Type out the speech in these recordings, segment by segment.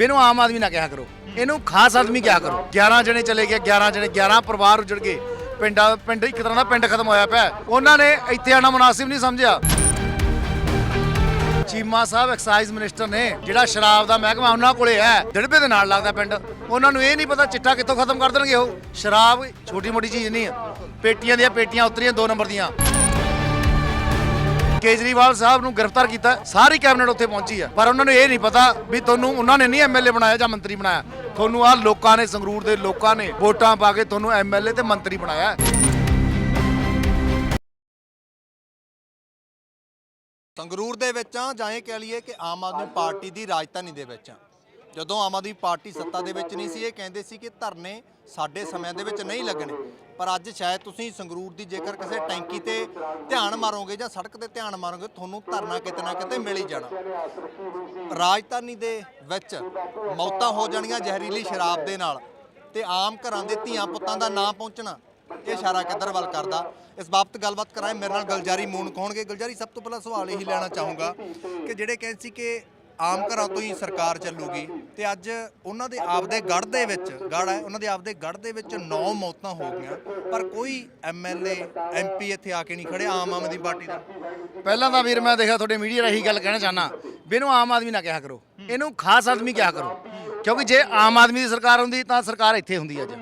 ਵੀ ਇਹਨੂੰ ਆਮ ਆਦਮੀ ਨਾ ਕਿਹਾ ਕਰੋ। ਇਹਨੂੰ ਖਾਸ ਆਦਮੀ ਕਿਹਾ ਕਰੋ। 11 ਜਣੇ ਚਲੇ ਗਏ 11 ਜਣੇ 11 ਪਰਿਵਾਰ ਉਜੜ ਗਏ। ਪਿੰਡਾਂ, ਪਿੰਡ ਇੱਕ ਤਰ੍ਹਾਂ ਦਾ ਪਿੰਡ ਖਤਮ ਹੋਇਆ ਪਿਆ। ਉਹਨਾਂ ਨੇ ਇੱਥੇ ਆਣਾ ਮੁਨਾਸਿਬ ਨਹੀਂ ਸਮਝਿਆ। ਚੀਮਾ ਸਾਹਿਬ, ਐਕਸਾਈਜ਼ ਮਿਨਿਸਟਰ ਨੇ ਜਿਹੜਾ ਸ਼ਰਾਬ ਦਾ ਮਹਿਕਮਾ ਉਹਨਾਂ ਕੋਲੇ ਹੈ, ਦਿੜਬੇ ਦੇ ਨਾਲ ਲੱਗਦਾ ਪਿੰਡ। ਉਹਨਾਂ ਨੂੰ ਇਹ ਨਹੀਂ ਪਤਾ ਚਿੱਟਾ ਕਿੱਥੋਂ ਖਤਮ ਕਰ ਦੇਣਗੇ ਉਹ। ਸ਼ਰਾਬ ਛੋਟੀ ਮੋਟੀ ਚੀਜ਼ ਨਹੀਂ ਹੈ। ਪੇਟੀਆਂ ਦੀਆਂ ਪੇਟੀਆਂ ਉਤਰੀਆਂ 2 ਨੰਬਰ ਦੀਆਂ। ਕੇਜਰੀਵਾਲ ਸਾਹਿਬ ਨੂੰ ਗ੍ਰਿਫਤਾਰ ਕੀਤਾ, ਸਾਰੀ ਕੈਬਨਿਟ ਉੱਥੇ ਪਹੁੰਚੀ ਆ। ਪਰ ਉਹਨਾਂ ਨੂੰ ਇਹ ਨਹੀਂ ਪਤਾ ਵੀ ਤੁਹਾਨੂੰ, ਉਹਨਾਂ ਨੇ ਨਹੀਂ ਐਮਐਲਏ ਬਣਾਇਆ ਜਾਂ ਮੰਤਰੀ ਬਣਾਇਆ। ਤੁਹਾਨੂੰ ਆ ਲੋਕਾਂ ਨੇ, ਸੰਗਰੂਰ ਦੇ ਲੋਕਾਂ ਨੇ ਵੋਟਾਂ ਪਾ ਕੇ ਤੁਹਾਨੂੰ ਐਮਐਲਏ ਤੇ ਮੰਤਰੀ ਬਣਾਇਆ ਸੰਗਰੂਰ ਦੇ ਵਿੱਚ ਆ ਜਾਂ ਇਹ ਕਹਿ ਲਈਏ ਕਿ ਆਮ ਆਦਮੀ ਪਾਰਟੀ ਦੀ ਰਾਜਧਾਨੀ ਦੇ ਵਿੱਚ ਆ ਜਦੋਂ ਆਮ ਆਦਮੀ ਪਾਰਟੀ ਸੱਤਾ ਦੇ ਵਿੱਚ ਨਹੀਂ ਸੀ, ਇਹ ਕਹਿੰਦੇ ਸੀ ਕਿ ਧਰਨੇ ਸਾਡੇ ਸਮਿਆਂ ਦੇ ਵਿੱਚ ਨਹੀਂ ਲੱਗਣੇ। ਪਰ ਅੱਜ ਸ਼ਾਇਦ ਤੁਸੀਂ ਸੰਗਰੂਰ ਦੀ ਜੇਕਰ ਕਿਸੇ ਟੈਂਕੀ ਤੇ ਧਿਆਨ ਮਾਰੋਗੇ ਜਾਂ ਸੜਕ ਤੇ ਧਿਆਨ ਮਾਰੋਗੇ, ਤੁਹਾਨੂੰ ਧਰਨਾ ਕਿਤੇ ਨਾ ਕਿਤੇ ਮਿਲ ਹੀ ਜਾਣਾ। ਰਾਜਧਾਨੀ ਦੇ ਵਿੱਚ ਮੌਤਾਂ ਹੋ ਜਾਣੀਆਂ ਜ਼ਹਿਰੀਲੀ ਸ਼ਰਾਬ ਦੇ ਨਾਲ ਤੇ ਆਮ ਘਰਾਂ ਦੇ ਧੀਆਂ ਪੁੱਤਾਂ ਦਾ ਨਾਂ ਪਹੁੰਚਣਾ, ਇਹ ਇਸ਼ਾਰਾ ਕਿੱਧਰ ਵੱਲ ਕਰਦਾ। ਇਸ ਬਾਬਤ ਗੱਲਬਾਤ ਕਰਾਏ ਮੇਰੇ ਨਾਲ ਗਲਜਾਰੀ ਮੂਨ ਕਹੋਣਗੇ ਗਲਜਾਰੀ, ਸਭ ਤੋਂ ਪਹਿਲਾਂ ਸਵਾਲ ਇਹੀ ਲੈਣਾ ਚਾਹੂੰਗਾ ਕਿ ਜਿਹੜੇ ਕਹਿੰਦੇ ਸੀ ਕਿ ਆਮ ਘਰਾਂ ਤੋਂ ਹੀ ਸਰਕਾਰ ਚੱਲੂਗੀ ਤੇ ਅੱਜ ਉਹਨਾਂ ਦੇ ਆਪਦੇ ਗੜ ਦੇ ਵਿੱਚ ਗੜ ਹੈ, ਉਹਨਾਂ ਦੇ ਆਪਦੇ ਗੜ ਦੇ ਵਿੱਚ ਨੌ ਮੌਤਾਂ ਹੋ ਗਈਆਂ, ਪਰ ਕੋਈ ਐਮਐਲਏ ਐਮਪੀ ਇੱਥੇ ਆ ਕੇ ਨਹੀਂ ਖੜੇ ਆਮ ਆਦਮੀ ਪਾਰਟੀ ਦਾ। ਪਹਿਲਾਂ ਤਾਂ ਵੀਰ ਮੈਂ ਦੇਖਿਆ ਤੁਹਾਡੇ ਮੀਡੀਆ ਰਾਹੀਂ ਗੱਲ ਕਹਿਣਾ ਚਾਹਨਾ ਵੀ ਇਹਨੂੰ ਆਮ ਆਦਮੀ ਨਾ ਕਿਹਾ ਕਰੋ, ਇਹਨੂੰ ਖਾਸ ਆਦਮੀ ਕਿਹਾ ਕਰੋ, ਕਿਉਂਕਿ ਜੇ ਆਮ ਆਦਮੀ ਦੀ ਸਰਕਾਰ ਹੁੰਦੀ ਤਾਂ ਸਰਕਾਰ ਇੱਥੇ ਹੁੰਦੀ ਅੱਜ,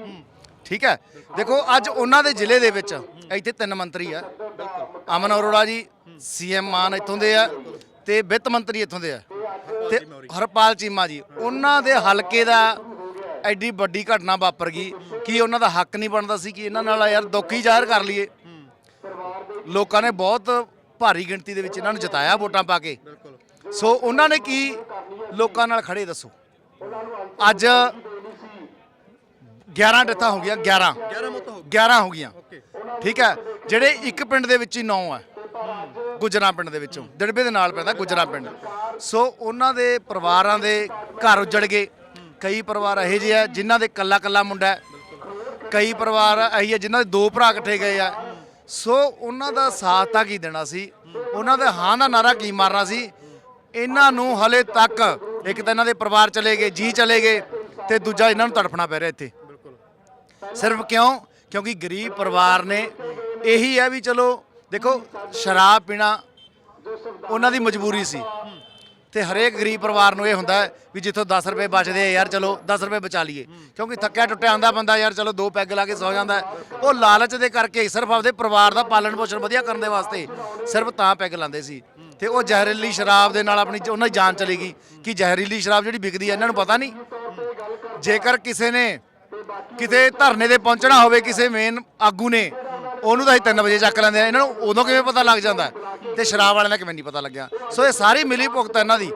ਠੀਕ ਹੈ? ਦੇਖੋ, ਅੱਜ ਉਹਨਾਂ ਦੇ ਜ਼ਿਲ੍ਹੇ ਦੇ ਵਿੱਚ ਇੱਥੇ ਤਿੰਨ ਮੰਤਰੀ ਆ, ਅਮਨ ਅਰੋੜਾ ਜੀ ਸੀਐਮ ਮਾਨ ਇੱਥੋਂ ਦੇ ਆ ਤੇ ਵਿੱਤ ਮੰਤਰੀ ਇੱਥੋਂ ਦੇ ਆ। ਤੇ ਹਰਪਾਲ ਚੀਮਾ ਜੀ ਉਹਨਾਂ ਦੇ ਹਲਕੇ ਦਾ ਐਡੀ ਵੱਡੀ ਘਟਨਾ ਵਾਪਰ ਗਈ। ਕੀ ਉਹਨਾਂ ਦਾ ਹੱਕ ਨਹੀਂ ਬਣਦਾ ਸੀ ਕਿ ਇਹਨਾਂ ਨਾਲ ਯਾਰ ਦੁੱਖ ਹੀ ਜ਼ਾਹਰ ਕਰ ਲਈਏ? ਲੋਕਾਂ ਨੇ ਬਹੁਤ ਭਾਰੀ ਗਿਣਤੀ ਦੇ ਵਿੱਚ ਇਹਨਾਂ ਨੂੰ ਜਿਤਾਇਆ ਵੋਟਾਂ ਪਾ ਕੇ। ਸੋ ਉਹਨਾਂ ਨੇ ਕੀ ਲੋਕਾਂ ਨਾਲ ਖੜੇ ਦੱਸੋ? ਅੱਜ 11 ਡੈਥਾਂ ਹੋ ਗਈਆਂ 11 11 ਮੌਤਾਂ ਹੋ 11 ਹੋ ਗਈਆਂ। ਠੀਕ ਹੈ ਜਿਹੜੇ ਇੱਕ ਪਿੰਡ ਦੇ ਵਿੱਚ ਹੀ 9 ਹੈ ਗੁਜਰਾ ਪਿੰਡ ਦੇ ਵਿੱਚੋਂ। ਦਿੜਬੇ ਦੇ ਨਾਲ ਪੈਂਦਾ ਗੁਜਰਾ ਪਿੰਡ। ਸੋ ਉਹਨਾਂ ਦੇ ਪਰਿਵਾਰਾਂ ਦੇ ਘਰ ਉਜੜ ਗਏ। ਕਈ ਪਰਿਵਾਰ ਇਹੋ ਜਿਹੇ ਆ ਜਿਨ੍ਹਾਂ ਦੇ ਕੱਲਾ ਕੱਲਾ ਮੁੰਡਾ ਹੈ। ਕਈ ਪਰਿਵਾਰ ਇਹੀ ਆ ਜਿਨ੍ਹਾਂ ਦੇ ਦੋ ਭਰਾ ਇਕੱਠੇ ਗਏ ਆ। ਸੋ ਉਹਨਾਂ ਦਾ ਸਾਥ ਤਾਂ ਕੀ ਦੇਣਾ ਸੀ? ਉਹਨਾਂ ਦੇ ਹਾਂ ਦਾ ਨਾਰਾ ਕੀ ਮਾਰਨਾ ਸੀ? ਇਹਨਾਂ ਨੂੰ ਹਲੇ ਤੱਕ ਇੱਕ ਤਾਂ ਇਹਨਾਂ ਦੇ ਪਰਿਵਾਰ ਚਲੇ ਗਏ, ਜੀ ਚਲੇ ਗਏ ਤੇ ਦੂਜਾ ਇਹਨਾਂ ਨੂੰ ਤੜਫਣਾ ਪੈ ਰਿਹਾ ਇੱਥੇ। ਸਿਰਫ ਕਿਉਂ? ਕਿਉਂਕਿ ਗਰੀਬ ਪਰਿਵਾਰ ਨੇ ਇਹੀ ਹੈ ਵੀ ਚਲੋ ਦੇਖੋ, ਸ਼ਰਾਬ ਪੀਣਾ ਉਹਨਾਂ ਦੀ ਮਜਬੂਰੀ ਸੀ। ਤੇ ਹਰੇਕ ਗਰੀਬ ਪਰਿਵਾਰ ਨੂੰ ਇਹ ਹੁੰਦਾ ਵੀ ਜਿੱਥੋਂ 10 ਰੁਪਏ ਬਚਦੇ ਆ, ਯਾਰ ਚਲੋ 10 ਰੁਪਏ ਬਚਾ ਲਈਏ। ਕਿਉਂਕਿ ਥੱਕਿਆ ਟੁੱਟਿਆ ਆਂਦਾ ਬੰਦਾ, ਯਾਰ ਚਲੋ ਦੋ ਪੈਗ ਲਾ ਕੇ ਸੌ ਜਾਂਦਾ। ਉਹ ਲਾਲਚ ਦੇ ਕਰਕੇ ਸਿਰਫ ਆਪਦੇ ਪਰਿਵਾਰ ਦਾ ਪਾਲਣ ਪੋਸ਼ਣ ਵਧੀਆ ਕਰਨ ਦੇ ਵਾਸਤੇ ਸਿਰਫ ਤਾਂ ਪੈਗ ਲਾਉਂਦੇ ਸੀ। ਤੇ ਉਹ ਜ਼ਹਿਰੀਲੀ ਸ਼ਰਾਬ ਦੇ ਨਾਲ ਆਪਣੀ ਉਹਨਾਂ ਦੀ ਜਾਨ ਚਲੀ ਗਈ ਕਿ ਜ਼ਹਿਰੀਲੀ ਸ਼ਰਾਬ ਜਿਹੜੀ ਵਿਕਦੀ ਹੈ ਇਹਨਾਂ ਨੂੰ ਪਤਾ ਨਹੀਂ। ਜੇਕਰ ਕਿਸੇ ਨੇ ਕਿਤੇ ਧਰਨੇ ਤੇ ਪਹੁੰਚਣਾ ਹੋਵੇ, ਕਿਸੇ ਮੇਨ ਆਗੂ ਨੇ ਉਹਨੂੰ ਤਾਂ ਅਸੀਂ 3 ਵਜੇ ਚੱਕ ਲੈਂਦੇ ਆ, ਇਹਨਾਂ ਨੂੰ ਉਦੋਂ ਕਿਵੇਂ ਪਤਾ ਲੱਗ ਜਾਂਦਾ? ਹੈ? ਤੇ ਸ਼ਰਾਬ ਵਾਲਿਆਂ ਦਾ ਕਿਵੇਂ ਨਹੀਂ ਪਤਾ ਲੱਗਿਆ? ਸੋ ਇਹ ਸਾਰੀ ਮਿਲੀ ਭੁਗਤ ਇਹਨਾਂ ਦੀ।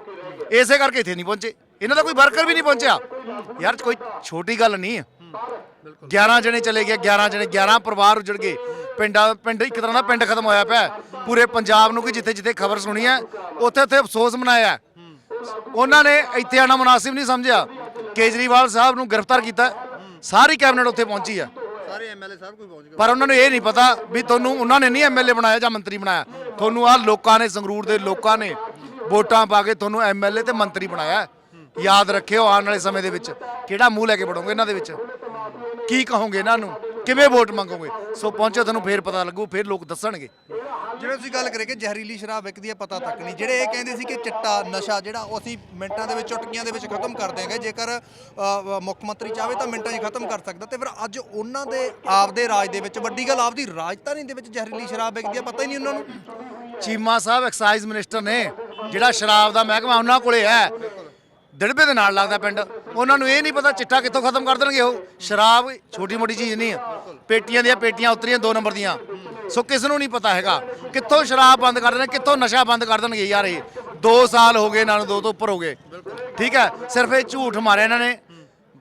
ਇਸੇ ਕਰਕੇ ਇੱਥੇ ਨਹੀਂ ਪਹੁੰਚੇ। ਇਹਨਾਂ ਦਾ ਕੋਈ ਵਰਕਰ ਵੀ ਨਹੀਂ ਪਹੁੰਚਿਆ। ਯਾਰ, ਕੋਈ ਛੋਟੀ ਗੱਲ ਨਹੀਂ। ਹੈ 11 ਜਣੇ ਚਲੇ ਗਏ 11 ਜਣੇ 11 ਪਰਿਵਾਰ ਉਜੜ ਗਏ। ਪਿੰਡਾਂ, ਪਿੰਡ, ਇੱਕ ਤਰ੍ਹਾਂ ਦਾ ਪਿੰਡ ਖਤਮ ਹੋਇਆ ਪਿਆ। ਪੂਰੇ ਪੰਜਾਬ ਨੂੰ ਕਿ ਜਿੱਥੇ ਜਿੱਥੇ ਖਬਰ ਸੁਣੀ ਹੈ, ਉੱਥੇ ਉੱਥੇ ਅਫਸੋਸ ਮਨਾਇਆ ਉਹਨਾਂ ਨੇ ਇੱਥੇ ਆਣਾ ਮੁਨਾਸਿਬ ਨਹੀਂ ਸਮਝਿਆ। ਕੇਜਰੀਵਾਲ ਸਾਹਿਬ ਨੂੰ ਗ੍ਰਿਫਤਾਰ ਕੀਤਾ। ਸਾਰੀ ਕੈਬਨਿਟ ਉੱਥੇ ਪਹੁੰਚੀ ਆ ਸਾਰੇ ਐਮਐਲਏ ਸਾਹਿਬ ਕੋਈ ਪਹੁੰਚ ਗਏ ਪਰ ਉਹਨਾਂ ਨੂੰ ਇਹ ਨਹੀਂ ਪਤਾ ਵੀ ਤੁਹਾਨੂੰ, ਉਹਨਾਂ ਨੇ ਨਹੀਂ ਐਮਐਲਏ ਬਣਾਇਆ ਜਾਂ ਮੰਤਰੀ ਬਣਾਇਆ। ਤੁਹਾਨੂੰ ਆ ਲੋਕਾਂ ਨੇ, ਸੰਗਰੂਰ ਦੇ ਲੋਕਾਂ ਨੇ ਵੋਟਾਂ ਪਾ ਕੇ ਤੁਹਾਨੂੰ ਐਮਐਲਏ ਤੇ ਮੰਤਰੀ ਬਣਾਇਆ। ਯਾਦ ਰੱਖਿਓ ਆਉਣ ਵਾਲੇ ਸਮੇਂ ਦੇ ਵਿੱਚ। ਕਿਹੜਾ ਮੂੰਹ ਲੈ ਕੇ ਵੜੋਗੇ ਇਹਨਾਂ ਦੇ ਵਿੱਚ? ਕੀ ਕਹੋਗੇ ਇਹਨਾਂ ਨੂੰ? ਕਿਵੇਂ ਵੋਟ ਮੰਗੋਗੇ? ਸੋ ਪਹੁੰਚੋ, ਤੁਹਾਨੂੰ ਫੇਰ ਪਤਾ ਲੱਗੂ, ਫੇਰ ਲੋਕ ਦੱਸਣਗੇ। ਜਿਵੇਂ ਤੁਸੀਂ ਗੱਲ ਕਰੇ ਕਿ ਜ਼ਹਿਰੀਲੀ ਸ਼ਰਾਬ ਵਿਕਦੀ ਹੈ ਪਤਾ ਤੱਕ ਨਹੀਂ। ਜਿਹੜੇ ਇਹ ਕਹਿੰਦੇ ਸੀ ਕਿ ਚਿੱਟਾ ਨਸ਼ਾ ਜਿਹੜਾ ਉਹ ਅਸੀਂ ਮਿੰਟਾਂ ਦੇ ਵਿੱਚ ਚੁਟਕੀਆਂ ਦੇ ਵਿੱਚ ਖਤਮ ਕਰ ਦਿਆਂਗੇ। ਜੇਕਰ ਅ, ਮੁੱਖ ਮੰਤਰੀ ਚਾਹੇ ਤਾਂ ਮਿੰਟਾਂ 'ਚ ਖਤਮ ਕਰ ਸਕਦਾ। ਤੇ ਫਿਰ ਅੱਜ ਉਹਨਾਂ ਦੇ ਆਪਦੇ ਰਾਜ ਦੇ ਵਿੱਚ ਵੱਡੀ ਗੱਲ ਆਪਦੀ ਰਾਜਧਾਨੀ ਦੇ ਵਿੱਚ ਜ਼ਹਿਰੀਲੀ ਸ਼ਰਾਬ ਵਿਕਦੀ ਹੈ ਪਤਾ ਹੀ ਨਹੀਂ ਉਹਨਾਂ ਨੂੰ। ਚੀਮਾ ਸਾਹਿਬ ਐਕਸਾਈਜ਼ ਮਿਨਿਸਟਰ ਨੇ ਜਿਹੜਾ ਸ਼ਰਾਬ ਦਾ ਮਹਿਕਮਾ ਉਹਨਾਂ ਕੋਲੇ ਹੈ ਦਿੜਬੇ ਦੇ ਨਾਲ ਲੱਗਦਾ ਪਿੰਡ। ਉਹਨਾਂ ਨੂੰ ਇਹ ਨਹੀਂ ਪਤਾ ਚਿੱਟਾ ਕਿੱਥੋਂ ਖਤਮ ਕਰ ਦੇਣਗੇ ਉਹ। ਸ਼ਰਾਬ ਛੋਟੀ ਮੋਟੀ ਚੀਜ਼ ਨਹੀਂ ਹੈ ਪੇਟੀਆਂ ਦੀਆਂ ਪੇਟੀਆਂ ਉਤਰੀਆਂ 2 ਨੰਬਰ ਦੀਆਂ। ਸੋ ਕਿਸ ਨੂੰ ਨਹੀਂ ਪਤਾ ਹੈਗਾ? ਕਿੱਥੋਂ ਸ਼ਰਾਬ ਬੰਦ ਕਰ ਦੇਣ, ਕਿੱਥੋਂ ਨਸ਼ਾ ਬੰਦ ਕਰ ਦੇਣਗੇ ਯਾਰ ਇਹ? 2 ਸਾਲ ਹੋ ਗਏ ਇਹਨਾਂ ਦੋ ਤੋਂ ਉੱਪਰ ਹੋ ਗਏ। ਠੀਕ ਹੈ? ਸਿਰਫ ਇਹ ਝੂਠ ਮਾਰਿਆ ਇਹਨਾਂ ਨੇ।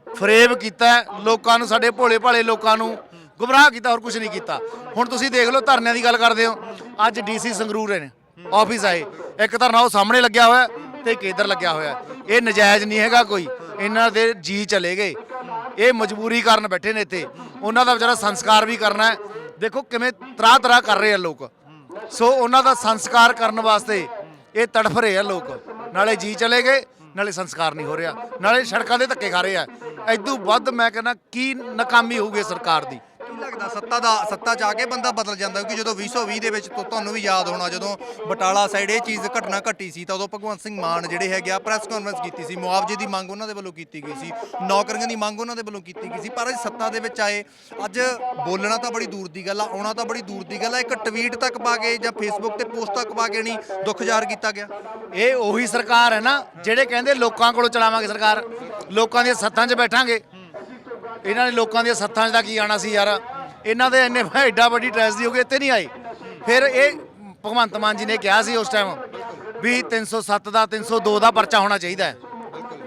ਫਰੇਬ ਕੀਤਾ ਲੋਕਾਂ ਨੂੰ, ਸਾਡੇ ਭੋਲੇ ਭਾਲੇ ਲੋਕਾਂ ਨੂੰ। ਗੁੰਮਰਾਹ ਕੀਤਾ, ਹੋਰ ਕੁਝ ਨਹੀਂ ਕੀਤਾ। ਹੁਣ ਤੁਸੀਂ ਦੇਖ ਲਓ, ਧਰਨਿਆਂ ਦੀ ਗੱਲ ਕਰਦੇ ਹੋ। ਅੱਜ ਡੀਸੀ ਸੰਗਰੂਰ ਨੇ, ਆਫਿਸ ਆਏ। ਇੱਕ ਧਰਨਾ ਉਹ ਸਾਹਮਣੇ ਲੱਗਿਆ ਹੋਇਆ ਤੇ ਇੱਕ ਇੱਧਰ ਲੱਗਿਆ ਹੋਇਆ। ਇਹ ਨਜਾਇਜ਼ ਨਹੀਂ ਹੈਗਾ ਕੋਈ। ਇਹਨਾਂ ਦੇ ਜੀ ਚਲੇ ਗਏ। ਇਹ ਮਜਬੂਰੀ ਕਰਨ ਬੈਠੇ ਨੇ ਇੱਥੇ। ਉਹਨਾਂ ਦਾ ਵਿਚਾਰਾ ਸੰਸਕਾਰ ਵੀ ਕਰਨਾ ਹੈ। ਦੇਖੋ ਕਿਵੇਂ ਤਰਾ ਤਰਾ ਕਰ ਰਹੇ ਆ ਲੋਕ। ਸੋ ਉਹਨਾਂ ਦਾ ਸੰਸਕਾਰ ਕਰਨ ਵਾਸਤੇ ਇਹ ਤੜਫ ਰਹੇ ਆ ਲੋਕ। ਨਾਲੇ ਜੀ ਚਲੇ ਗਏ, ਨਾਲੇ ਸੰਸਕਾਰ ਨਹੀਂ ਹੋ ਰਿਹਾ। ਨਾਲੇ ਸੜਕਾਂ ਦੇ ਧੱਕੇ ਖਾ ਰਹੇ ਆ। ਐਦੂ ਵੱਧ ਮੈਂ ਕਹਿੰਦਾ, ਕੀ ਨਾਕਾਮੀ ਹੋਊਗੀ ਸਰਕਾਰ ਦੀ? ਲੱਗਦਾ ਸੱਤਾ ਦਾ, ਸੱਤਾ ਚ ਆ ਕੇ ਬੰਦਾ ਬਦਲ ਜਾਂਦਾ, ਕਿਉਂਕਿ ਜਦੋਂ 2020 ਦੇ ਵਿੱਚ ਤੋਂ, ਤੁਹਾਨੂੰ ਵੀ ਯਾਦ ਹੋਣਾ, ਜਦੋਂ ਬਟਾਲਾ ਸਾਈਡ ਇਹ ਚੀਜ਼ ਘਟਨਾ ਘਟੀ ਸੀ, ਤਾਂ ਉਦੋਂ ਭਗਵੰਤ ਸਿੰਘ ਮਾਨ ਜਿਹੜੇ ਹੈਗੇ ਆ ਪ੍ਰੈਸ ਕਾਨਫਰੰਸ ਕੀਤੀ ਸੀ, ਮੁਆਵਜ਼ੇ ਦੀ ਮੰਗ ਉਹਨਾਂ ਦੇ ਵੱਲੋਂ ਕੀਤੀ ਗਈ ਸੀ, ਨੌਕਰੀਆਂ ਦੀ ਮੰਗ ਉਹਨਾਂ ਦੇ ਵੱਲੋਂ ਕੀਤੀ ਗਈ ਸੀ, ਪਰ ਅੱਜ ਸੱਤਾ ਦੇ ਵਿੱਚ ਆਏ, ਅੱਜ ਬੋਲਣਾ ਤਾਂ ਬੜੀ ਦੂਰ ਦੀ ਗੱਲ ਆ, ਆਉਣਾ ਤਾਂ ਬੜੀ ਦੂਰ ਦੀ ਗੱਲ ਆ, ਇੱਕ ਟਵੀਟ ਤੱਕ ਪਾ ਕੇ ਜਾਂ ਫੇਸਬੁੱਕ ਤੇ ਪੋਸਟ ਤੱਕ ਪਾ ਕੇ ਨਹੀਂ ਦੁੱਖ ਜ਼ਾਹਰ ਕੀਤਾ ਗਿਆ। ਇਹ ਉਹੀ ਸਰਕਾਰ ਹੈ ਨਾ, ਜਿਹੜੇ ਕਹਿੰਦੇ ਲੋਕਾਂ ਕੋਲੋਂ ਚਲਾਵਾਂਗੇ ਸਰਕਾਰ, ਲੋਕਾਂ ਦੀਆਂ ਸੱਥਾਂ 'ਚ ਬੈਠਾਂਗੇ ਇਹਨਾਂ ਨੇ ਲੋਕਾਂ ਦੀਆਂ ਸੱਥਾਂ 'ਚ ਤਾਂ ਕੀ ਆਣਾ ਸੀ ਯਾਰ? ਇਹਨਾਂ ਦੇ ਇੰਨੇ ਐਡਾ ਵੱਡੀ ਟ੍ਰੈਜਡੀ ਹੋ ਗਈ, ਇੱਥੇ ਨਹੀਂ ਆਈ ਫਿਰ ਇਹ ਭਗਵੰਤ ਮਾਨ ਜੀ ਨੇ ਕਿਹਾ ਸੀ ਉਸ ਟਾਈਮ ਵੀ 307 ਦਾ 302 ਦਾ ਪਰਚਾ ਹੋਣਾ ਚਾਹੀਦਾ ਹੈ।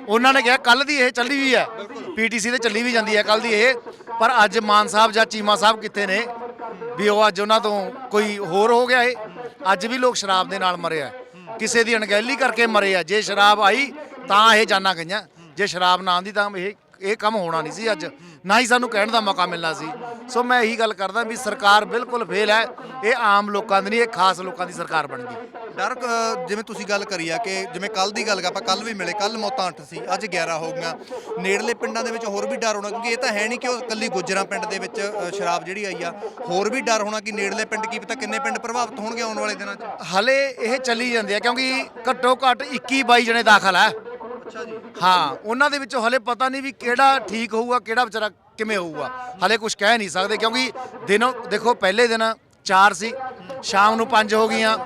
ਉਹਨਾਂ ਨੇ ਕਿਹਾ ਕੱਲ ਦੀ ਇਹ ਚੱਲੀ ਵੀ ਹੈ। ਪੀਟੀਸੀ ਤੇ ਚੱਲੀ ਵੀ ਜਾਂਦੀ ਹੈ ਕੱਲ ਦੀ ਇਹ। ਪਰ ਅੱਜ ਮਾਨ ਸਾਹਿਬ ਜਾਂ ਚੀਮਾ ਸਾਹਿਬ ਕਿੱਥੇ ਨੇ? ਵੀ ਉਹ ਅੱਜ ਉਹਨਾਂ ਤੋਂ ਕੋਈ ਹੋਰ ਹੋ ਗਿਆ ਇਹ। ਅੱਜ ਵੀ ਲੋਕ ਸ਼ਰਾਬ ਦੇ ਨਾਲ ਮਰੇ ਆ ਕਿਸੇ ਦੀ ਅਣਗਹਿਲੀ ਕਰਕੇ ਮਰੇ ਆ। ਜੇ ਸ਼ਰਾਬ ਆਈ ਤਾਂ ਇਹ ਜਾਨਾਂ ਗਈਆਂ। ਜੇ ਸ਼ਰਾਬ ਨਾ ਆਂਦੀ ਤਾਂ ਇਹ ਇਹ ਕੰਮ ਹੋਣਾ ਨਹੀਂ ਸੀ ਅੱਜ ਨਾ ਹੀ ਸਾਨੂੰ ਕਹਿਣ ਦਾ ਮੌਕਾ ਮਿਲਣਾ ਸੀ। ਸੋ ਮੈਂ ਇਹੀ ਗੱਲ ਕਰਦਾ ਵੀ ਸਰਕਾਰ ਬਿਲਕੁਲ ਫੇਲ ਹੈ। ਇਹ ਆਮ ਲੋਕਾਂ ਦੀ ਨਹੀਂ ਇਹ ਖਾਸ ਲੋਕਾਂ ਦੀ ਸਰਕਾਰ ਬਣ ਗਈ। ਡਰ ਅ, ਜਿਵੇਂ ਤੁਸੀਂ ਗੱਲ ਕਰੀ ਆ ਕਿ ਜਿਵੇਂ ਕੱਲ ਦੀ ਗੱਲ ਆਪਾਂ ਕੱਲ ਵੀ ਮਿਲੇ ਕੱਲ ਮੌਤਾਂ 8 ਸੀ ਅੱਜ 11 ਹੋ ਗਈਆਂ। ਨੇੜਲੇ ਪਿੰਡਾਂ ਦੇ ਵਿੱਚ ਹੋਰ ਵੀ ਡਰ ਹੋਣਾ ਕਿਉਂਕਿ ਇਹ ਤਾਂ ਹੈ ਨਹੀਂ ਕਿ ਉਹ ਕੱਲੀ ਗੁੱਜਰਾਂ ਪਿੰਡ ਦੇ ਵਿੱਚ ਅ, ਸ਼ਰਾਬ ਜਿਹੜੀ ਆਈ ਆ ਹੋਰ ਵੀ ਡਰ ਹੋਣਾ ਕਿ ਨੇੜਲੇ ਪਿੰਡ ਕੀ ਪਤਾ ਕਿੰਨੇ ਪਿੰਡ ਪ੍ਰਭਾਵਿਤ ਹੋਣਗੇ ਆਉਣ ਵਾਲੇ ਦਿਨਾਂ 'ਚ। ਹਲੇ ਇਹ ਚੱਲੀ ਜਾਂਦੀ ਹੈ ਕਿਉਂਕਿ ਘੱਟੋ ਘੱਟ 21 22 ਜਣੇ ਦਾਖਲ ਹੈ ਹਾਂ। ਉਹਨਾਂ ਦੇ ਵਿੱਚੋਂ ਹਲੇ ਪਤਾ ਨਹੀਂ ਵੀ ਕਿਹੜਾ ਠੀਕ ਹੋਊਗਾ, ਕਿਹੜਾ ਵਿਚਾਰਾ ਕਿਵੇਂ ਹੋਊਗਾ। ਹਲੇ ਕੁਝ ਕਹਿ ਨਹੀਂ ਸਕਦੇ, ਕਿਉਂਕਿ ਦਿਨੋਂ, ਦੇਖੋ, ਪਹਿਲੇ ਦਿਨ 4 ਸੀ, ਸ਼ਾਮ ਨੂੰ 5 ਹੋ ਗਈਆਂ,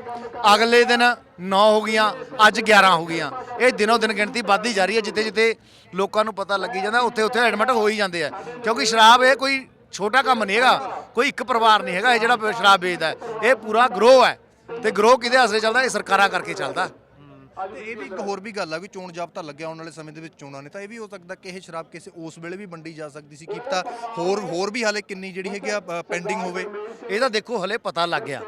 ਅਗਲੇ ਦਿਨ 9 ਹੋ ਗਈਆਂ, ਅੱਜ 11 ਹੋ ਗਈਆਂ। ਇਹ ਦਿਨੋ ਦਿਨ ਗਿਣਤੀ ਵੱਧਦੀ ਜਾ ਰਹੀ ਹੈ, ਜਿੱਥੇ ਜਿੱਥੇ ਲੋਕਾਂ ਨੂੰ ਪਤਾ ਲੱਗੀ ਜਾਂਦਾ, ਉੱਥੇ ਉੱਥੇ ਐਡਮਿਟ ਹੋ ਹੀ ਜਾਂਦੇ ਆ। ਕਿਉਂਕਿ ਸ਼ਰਾਬ ਇਹ ਕੋਈ ਛੋਟਾ ਕੰਮ ਨਹੀਂ ਹੈਗਾ, ਕੋਈ ਇੱਕ ਪਰਿਵਾਰ ਨਹੀਂ ਹੈਗਾ, ਇਹ ਜਿਹੜਾ ਸ਼ਰਾਬ ਵੇਚਦਾ ਇਹ ਪੂਰਾ ਗਰੋਹ ਹੈ। ਤੇ ਗਰੋਹ ਕਿਹਦੇ ਆਸਰੇ ਚੱਲਦਾ? ਇਹ ਸਰਕਾਰਾਂ ਕਰਕੇ ਚੱਲਦਾ। ਤੇ ਇਹ ਵੀ ਇੱਕ ਹੋਰ ਵੀ ਗੱਲ ਆ ਵੀ ਚੋਣ ਜਾਬਤਾ ਲੱਗਿਆ ਆਉਣ ਵਾਲੇ ਸਮੇਂ ਦੇ ਵਿੱਚ ਚੋਣਾਂ ਨੇ ਤਾਂ ਇਹ ਵੀ ਹੋ ਸਕਦਾ ਕਿ ਇਹ ਸ਼ਰਾਬ ਕਿਸੇ ਉਸ ਵੇਲੇ ਵੀ ਵੰਡੀ ਜਾ ਸਕਦੀ ਸੀ ਕੀ ਪਤਾ ਹੋਰ ਹੋਰ ਵੀ ਹਾਲੇ ਕਿੰਨੀ ਜਿਹੜੀ ਹੈਗੀ ਆ ਪੈਂਡਿੰਗ ਹੋਵੇ। ਇਹ ਤਾਂ ਦੇਖੋ ਹਲੇ ਪਤਾ ਲੱਗ ਗਿਆ।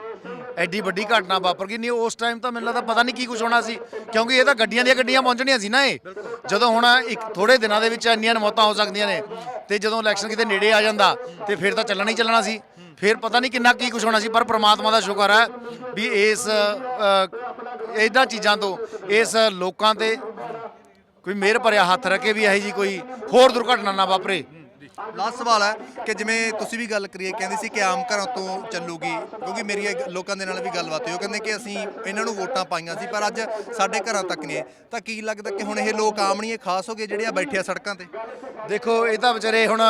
ਐਡੀ ਵੱਡੀ ਘਟਨਾ ਵਾਪਰ ਗਈ। ਨਹੀਂ ਉਸ ਟਾਈਮ ਤਾਂ ਮੈਨੂੰ ਲੱਗਦਾ ਪਤਾ ਨਹੀਂ ਕੀ ਕੁਝ ਹੋਣਾ ਸੀ ਕਿਉਂਕਿ ਇਹ ਤਾਂ ਗੱਡੀਆਂ ਦੀਆਂ ਗੱਡੀਆਂ ਪਹੁੰਚਣੀਆਂ ਸੀ ਨਾ ਇਹ। ਜਦੋਂ ਹੁਣ ਇੱਕ ਥੋੜੇ ਦਿਨਾਂ ਦੇ ਵਿੱਚ ਇੰਨੀਆਂ ਮੌਤਾਂ ਹੋ ਸਕਦੀਆਂ ਨੇ ਤੇ ਜਦੋਂ ਇਲੈਕਸ਼ਨ ਕਿਤੇ ਨੇੜੇ ਆ ਜਾਂਦਾ ਤੇ ਫਿਰ ਤਾਂ ਚੱਲਣਾ ਹੀ ਚੱਲਣਾ ਸੀ। ਫਿਰ ਪਤਾ ਨਹੀਂ ਕਿੰਨਾ ਕੀ ਕੁਝ ਹੋਣਾ ਸੀ ਪਰ ਪ੍ਰਮਾਤਮਾ ਦਾ ਸ਼ੁਕਰ ਹੈ ਵੀ ਇਸ ਇਹਨਾਂ ਚੀਜ਼ਾਂ ਤੋਂ ਇਸ ਲੋਕਾਂ ਤੇ ਕੋਈ ਮਿਹਰ ਭਰਿਆ ਹੱਥ ਰੱਖੇ ਵੀ ਇਹੋ ਜੀ ਕੋਈ ਹੋਰ ਦੁਰਘਟਨਾ ਨਾ ਵਾਪਰੇ। ਲਾਸਟ ਸਵਾਲ ਹੈ ਕਿ ਜਿਵੇਂ ਤੁਸੀਂ ਵੀ ਗੱਲ ਕਰੀਏ, ਕਹਿੰਦੇ ਸੀ ਕਿ ਆਮ ਘਰਾਂ ਤੋਂ ਚੱਲੂਗੀ, ਕਿਉਂਕਿ ਮੇਰੀ ਇਹ ਲੋਕਾਂ ਦੇ ਨਾਲ ਵੀ ਗੱਲਬਾਤ ਹੋਈ। ਉਹ ਕਹਿੰਦੇ ਕਿ ਅਸੀਂ ਇਹਨਾਂ ਨੂੰ ਵੋਟਾਂ ਪਾਈਆਂ ਸੀ, ਪਰ ਅੱਜ ਸਾਡੇ ਘਰਾਂ ਤੱਕ ਨਹੀਂ ਆਏ। ਤਾਂ ਕੀ ਲੱਗਦਾ ਕਿ ਹੁਣ ਇਹ ਲੋਕ ਆਮ ਨਹੀਂ, ਇਹ ਖਾਸ ਹੋ ਗਏ ਜਿਹੜੇ ਆ ਬੈਠੇ ਆ ਸੜਕਾਂ ਤੇ? ਦੇਖੋ, ਇਹ ਤਾਂ ਵਿਚਾਰੇ ਹੁਣ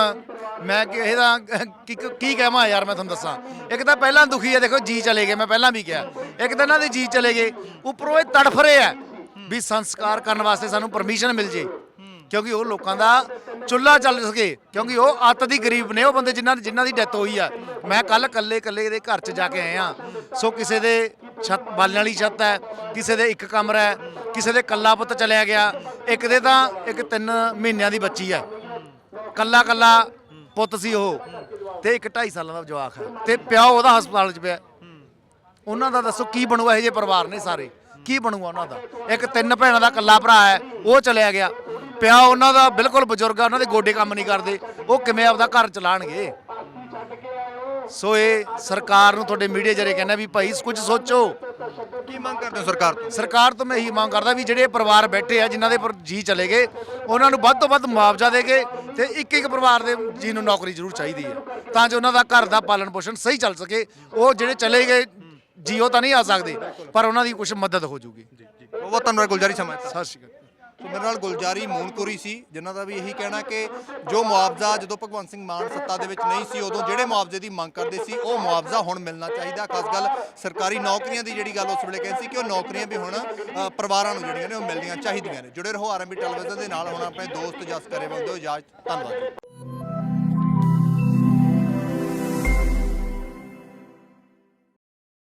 ਮੈਂ ਕਿ ਇਹਦਾ ਕੀ ਕੀ ਕਹਾਂ ਯਾਰ ਮੈਂ ਤੁਹਾਨੂੰ ਦੱਸਾਂ। ਇੱਕ ਤਾਂ ਪਹਿਲਾਂ ਦੁਖੀ ਹੈ ਦੇਖੋ ਜੀ ਚਲੇ ਗਏ, ਮੈਂ ਪਹਿਲਾਂ ਵੀ ਕਿਹਾ। ਇੱਕ ਤਾਂ ਇਹਨਾਂ ਦੇ ਜੀ ਚਲੇ ਗਏ। ਉੱਪਰੋਂ ਇਹ ਤੜਫ ਰਹੇ ਆ ਵੀ ਸੰਸਕਾਰ ਕਰਨ ਵਾਸਤੇ ਸਾਨੂੰ ਪਰਮਿਸ਼ਨ ਮਿਲ ਜੇ। ਕਿਉਂਕਿ ਉਹ ਲੋਕਾਂ ਦਾ ਚੁੱਲ੍ਹਾ ਚੱਲ ਸਕੇ, ਕਿਉਂਕਿ ਉਹ ਅੱਤ ਦੀ ਗਰੀਬ ਨੇ, ਉਹ ਬੰਦੇ ਜਿਨ੍ਹਾਂ ਜਿਨ੍ਹਾਂ ਦੀ ਡੈਥ ਹੋਈ ਆ। ਮੈਂ ਕੱਲ ਕੱਲੇ ਕੱਲੇ ਦੇ ਘਰ 'ਚ ਜਾ ਕੇ ਆਇਆ। ਸੋ ਕਿਸੇ ਦੇ ਛੱਤ, ਬਾਲਣ ਵਾਲੀ ਛੱਤ ਹੈ, ਕਿਸੇ ਦੇ ਇੱਕ ਕਮਰਾ ਹੈ, ਕਿਸੇ ਦੇ ਕੱਲਾ ਪੁੱਤ ਚਲਿਆ ਗਿਆ। ਇੱਕ ਦੇ ਤਾਂ ਇੱਕ 3 ਮਹੀਨਿਆਂ ਦੀ ਬੱਚੀ ਹੈ। ਕੱਲਾ ਕੱਲਾ ਪੁੱਤ ਸੀ ਉਹ ਤੇ ਇੱਕ 2.5 ਸਾਲਾਂ ਦਾ ਜਵਾਕ ਹੈ ਤੇ ਪਿਓ ਉਹਦਾ ਹਸਪਤਾਲ 'ਚ ਪਿਆ। ਉਹਨਾਂ ਦਾ ਦੱਸੋ ਕੀ ਬਣੂਗਾ, ਇਹ ਜੇ ਪਰਿਵਾਰ ਨੇ ਸਾਰੇ? ਕੀ ਬਣੂਗਾ ਉਹਨਾਂ ਦਾ? ਇੱਕ ਤਿੰਨ ਭੈਣਾਂ ਦਾ ਕੱਲਾ ਭਰਾ ਹੈ, ਉਹ ਚਲਿਆ ਗਿਆ। ਪਿਆ ਉਹਨਾਂ ਦਾ ਬਿਲਕੁਲ ਬਜ਼ੁਰਗ ਆ ਉਹਨਾਂ ਦੇ ਗੋਡੇ ਕੰਮ ਨਹੀਂ ਕਰਦੇ। ਉਹ ਕਿਵੇਂ ਆਪਦਾ ਘਰ ਚਲਾਣਗੇ? ਸੋ ਇਹ ਸਰਕਾਰ ਨੂੰ ਤੁਹਾਡੇ ਮੀਡੀਆ ਜਰੇ ਕਹਿੰਦਾ ਵੀ ਭਾਈ ਕੁਝ ਸੋਚੋ। ਕੀ ਮੰਗ ਕਰਦੇ ਹੋ ਸਰਕਾਰ ਤੋਂ? ਸਰਕਾਰ ਤੋਂ ਮੈਂ ਇਹੀ ਮੰਗ ਕਰਦਾ ਵੀ ਜਿਹੜੇ ਪਰਿਵਾਰ ਬੈਠੇ ਆ ਜਿਨ੍ਹਾਂ ਦੇ ਪਰ ਜੀ ਚਲੇ ਗਏ ਉਹਨਾਂ ਨੂੰ ਵੱਧ ਤੋਂ ਵੱਧ ਮੁਆਵਜ਼ਾ ਦੇ ਕੇ ਤੇ ਇੱਕ ਇੱਕ ਪਰਿਵਾਰ ਦੇ ਜੀ ਨੂੰ ਨੌਕਰੀ ਜ਼ਰੂਰ ਚਾਹੀਦੀ ਹੈ ਤਾਂ ਜੋ ਉਹਨਾਂ ਦਾ ਘਰ ਦਾ ਪਾਲਣ ਪੋਸ਼ਣ ਸਹੀ ਚੱਲ ਸਕੇ। ਉਹ ਜਿਹੜੇ ਚਲੇ ਗਏ ਜੀਓ ਤਾਂ ਨਹੀਂ ਆ ਸਕਦੇ ਪਰ ਉਹਨਾਂ ਦੀ ਕੁਝ ਮਦਦ ਹੋ ਜੂਗੀ। ਬਹੁਤ ਬਹੁਤ ਧੰਨਵਾਦ ਗੁਲਜ਼ਾਰੀ ਸਮਾਂ ਦਿੱਤਾ। ਸਤਿ ਸ਼੍ਰੀ ਅਕਾਲ। ਸੋ ਮੇਰੇ ਨਾਲ ਗੁਲਜਾਰੀ ਮੂਨਕੁਰੀ ਸੀ, ਜਿਨ੍ਹਾਂ ਦਾ ਵੀ ਇਹੀ ਕਹਿਣਾ ਕਿ ਜੋ ਮੁਆਵਜ਼ਾ ਜਦੋਂ ਭਗਵੰਤ ਸਿੰਘ ਮਾਨ ਸੱਤਾ ਦੇ ਵਿੱਚ ਨਹੀਂ ਸੀ, ਉਦੋਂ ਜਿਹੜੇ ਮੁਆਵਜ਼ੇ ਦੀ ਮੰਗ ਕਰਦੇ ਸੀ, ਉਹ ਮੁਆਵਜ਼ਾ ਹੁਣ ਮਿਲਣਾ ਚਾਹੀਦਾ। ਖਾਸ ਗੱਲ ਸਰਕਾਰੀ ਨੌਕਰੀਆਂ ਦੀ ਜਿਹੜੀ ਗੱਲ ਉਸ ਵੇਲੇ ਕਹਿੰਦੀ ਸੀ ਕਿ ਉਹ ਨੌਕਰੀਆਂ ਵੀ ਹੁਣ ਪਰਿਵਾਰਾਂ ਨੂੰ ਜਿਹੜੀਆਂ ਨੇ ਉਹ ਮਿਲਣੀਆਂ ਚਾਹੀਦੀਆਂ ਨੇ। ਜੁੜੇ ਰਹੋ ਆਰਐਮਬੀ ਟੈਲੀਵਿਜ਼ਨ ਦੇ ਨਾਲ, ਹੁਣ ਆਪਣੇ ਦੋਸਤ ਜਸ ਕਰੇ ਬੰਦੇ ਇਜਾਜ਼ਤ ਧੰਨਵਾਦ।